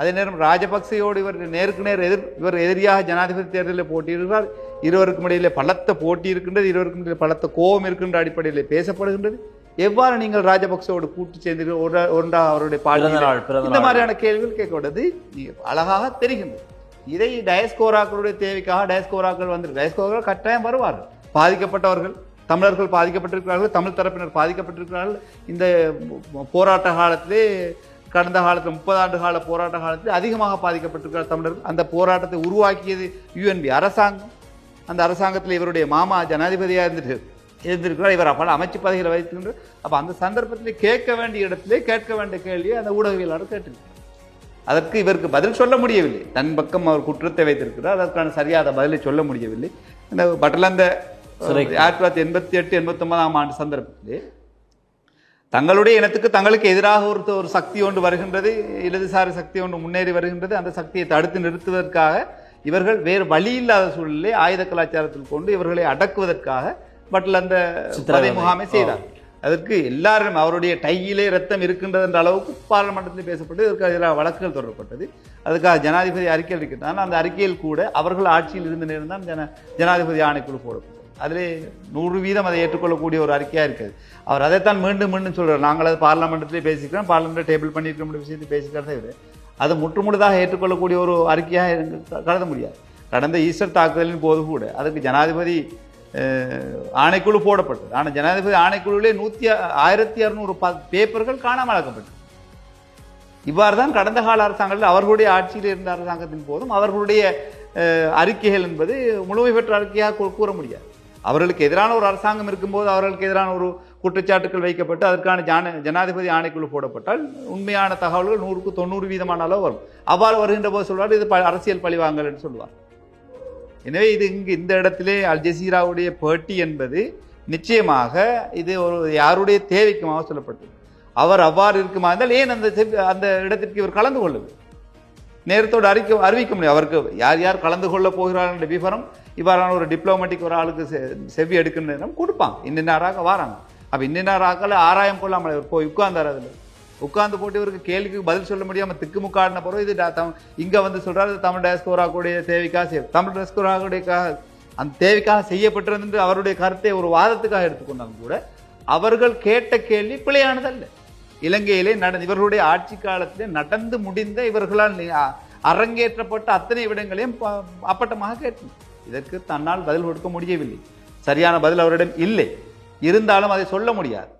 அதே நேரம் ராஜபக்சேயோடு இவர் நேருக்கு நேர் எதிர் இவர் எதிரியாக ஜனாதிபதி தேர்தலில் போட்டியிடுகிறார். இருவருக்கும் இடையிலே பலத்த போட்டி இருக்கின்றது இருவருக்கும் இடையிலே பலத்த கோபம் இருக்கின்ற அடிப்படையில் பேசப்படுகின்றது. எவ்வாறு நீங்கள் ராஜபக்சவோடு கூட்டு சேர்ந்தீர்கள்? ஒன்றா அவருடைய பாடல் இந்த மாதிரியான கேள்விகள் கேட்கப்பட்டது அழகாக தெரிகின்றது. இதை டயஸ்கோராக்களுடைய தேவைக்காக டயஸ்கோராக்கள் வந்து டயஸ்கோராக்கள் கட்டாயம் வருவார்கள். பாதிக்கப்பட்டவர்கள் தமிழர்கள் பாதிக்கப்பட்டிருக்கிறார்கள் தமிழ் தரப்பினர் பாதிக்கப்பட்டிருக்கிறார்கள். இந்த போராட்ட காலத்திலே கடந்த காலத்தில் முப்பது ஆண்டு கால போராட்ட காலத்தில் அதிகமாக பாதிக்கப்பட்டிருக்கிற தமிழர்கள் அந்த போராட்டத்தை உருவாக்கியது யுஎன்பி அரசாங்கம். அந்த அரசாங்கத்தில் இவருடைய மாமா ஜனாதிபதியாக இருந்துட்டு இருந்திருக்கிறார். இவர் பல அமைச்சு பதவிகளை வைத்திருக்கின்ற அப்போ அந்த சந்தர்ப்பத்தில் கேட்க வேண்டிய இடத்திலே கேட்க வேண்டிய கேள்வியை அந்த ஊடகவியலாளர் கேட்டிருக்கிறார். அதற்கு இவருக்கு பதில் சொல்ல முடியவில்லை. தன் பக்கம் அவர் குற்றத்தை வைத்திருக்கிறார். அதற்கான சரியான பதிலை சொல்ல முடியவில்லை. இந்த பட்டலந்த. ஆயிரத்தி தொள்ளாயிரத்தி எண்பத்தி எட்டு எண்பத்தி ஒன்பதாம் ஆண்டு சந்தர்ப்பத்திலே தங்களுடைய இனத்துக்கு தங்களுக்கு எதிராக ஒரு ஒரு சக்தி ஒன்று வருகின்றது இடதுசாரி சக்தி ஒன்று முன்னேறி வருகின்றது. அந்த சக்தியை தடுத்து நிறுத்துவதற்காக இவர்கள் வேறு வழி இல்லாத சூழலிலே ஆயுத கலாச்சாரத்தில் கொண்டு இவர்களை அடக்குவதற்காக பட்டில் அந்த சித்திரவதை. பதை முகாமை செய்தார். அதற்கு எல்லாரும் அவருடைய டையிலே ரத்தம் இருக்கின்றது என்ற அளவுக்கு பார்லமெண்டத்தில் பேசப்பட்டு இதற்கு எதிராக வழக்குகள் தொடரப்பட்டது. அதுக்காக ஜனாதிபதி அறிக்கை அளிக்கிறார் அந்த அறிக்கையில் கூட அவர்கள் ஆட்சியில் இருந்த நேரம் தான் ஜன ஜனாதிபதி ஆணைக்குழு போடப்பட்டது அதிலே நூறு வீதம் அதை ஏற்றுக்கொள்ளக்கூடிய ஒரு அறிக்கையாக இருக்குது. அவர் அதைத்தான் மீண்டும் மீண்டும் சொல்கிறார் நாங்கள் அது பார்லமெண்ட்லேயே பேசிக்கிறோம். பார்லமெண்ட் டேபிள் பண்ணியிருக்கிற விஷயத்தை பேசிக்கிறதே இது. அது முற்றுமுழுதாக ஏற்றுக்கொள்ளக்கூடிய ஒரு அறிக்கையாக கருத முடியாது. கடந்த ஈஸ்டர் தாக்குதலின் போது கூட அதுக்கு ஜனாதிபதி ஆணைக்குழு போடப்பட்டது. ஆனால் ஜனாதிபதி ஆணைக்குழுவிலே நூற்றி ஆயிரத்தி இரநூறு ப பேப்பர்கள் காணாமல் ஆக்கப்பட்டது. இவ்வாறு தான் கடந்த கால அரசாங்கத்தில் அவர்களுடைய ஆட்சியில் இருந்த அரசாங்கத்தின் போதும் அவர்களுடைய அறிக்கைகள் என்பது முழுமை பெற்ற அறிக்கையாக கூற முடியாது. அவர்களுக்கு எதிரான ஒரு அரசாங்கம் இருக்கும்போது அவர்களுக்கு எதிரான ஒரு குற்றச்சாட்டுகள் வைக்கப்பட்டு அதற்கான ஜான ஜனாதிபதி ஆணைக்குழு போடப்பட்டால் உண்மையான தகவல்கள் நூறுக்கு தொண்ணூறு வீதமான அளவு வரும். அவ்வாறு வருகின்ற போது சொல்வார் இது ப- அரசியல் பழிவாங்கல் என்று சொல்வார். எனவே இது இங்கு இந்த இடத்திலே அல் ஜசீராவுடைய பேட்டி என்பது நிச்சயமாக இது ஒரு யாருடைய தேவைக்குமாக சொல்லப்பட்டது. அவர் அவ்வாறு இருக்குமா இருந்தால் ஏன் அந்த அந்த இடத்திற்கு இவர் கலந்து கொள்ளுது நேரத்தோடு அறிக்க அறிவிக்க முடியும். அவருக்கு யார் யார் கலந்து கொள்ள போகிறார் என்ற விவரம் இவ்வாறான ஒரு டிப்ளோமேட்டிக் ஒரு ஆளுக்கு செ- செவ்வி எடுக்கின்ற நேரம் கொடுப்பாங்க. இன்னின்னாராக வாராங்க. அப்போ இன்னின்னாராக்கள் ஆராயம் கொள்ளாமல் இவர் போய் உட்கார்ந்தார் அதில். உட்காந்து போட்டு இவருக்கு கேள்விக்கு பதில் சொல்ல முடியாமல் திக்குமுக்காடின பிறகு இது தம் இங்கே வந்து சொல்கிறாரு தமிழ் டயஸ்கோராக்குடைய தேவைக்காக செய்ய தமிழ் டயஸ்கோராக்குடைய அந்த தேவைக்காக செய்யப்பட்டிருந்து அவருடைய கருத்தை ஒரு வாதத்துக்காக எடுத்துக்கொண்டாலும் கூட அவர்கள் கேட்ட கேள்வி பிழையானதல்ல. இலங்கையிலே நடந்து இவர்களுடைய ஆட்சி காலத்திலே நடந்து முடிந்த இவர்களால் அரங்கேற்றப்பட்ட அத்தனை விடங்களையும் ப- அப்பட்டமாக கேட்டனர். இதற்கு தன்னால் பதில் கொடுக்க முடியவில்லை. சரியான பதில் அவரிடம் இல்லை. இருந்தாலும் அதை சொல்ல முடியாது.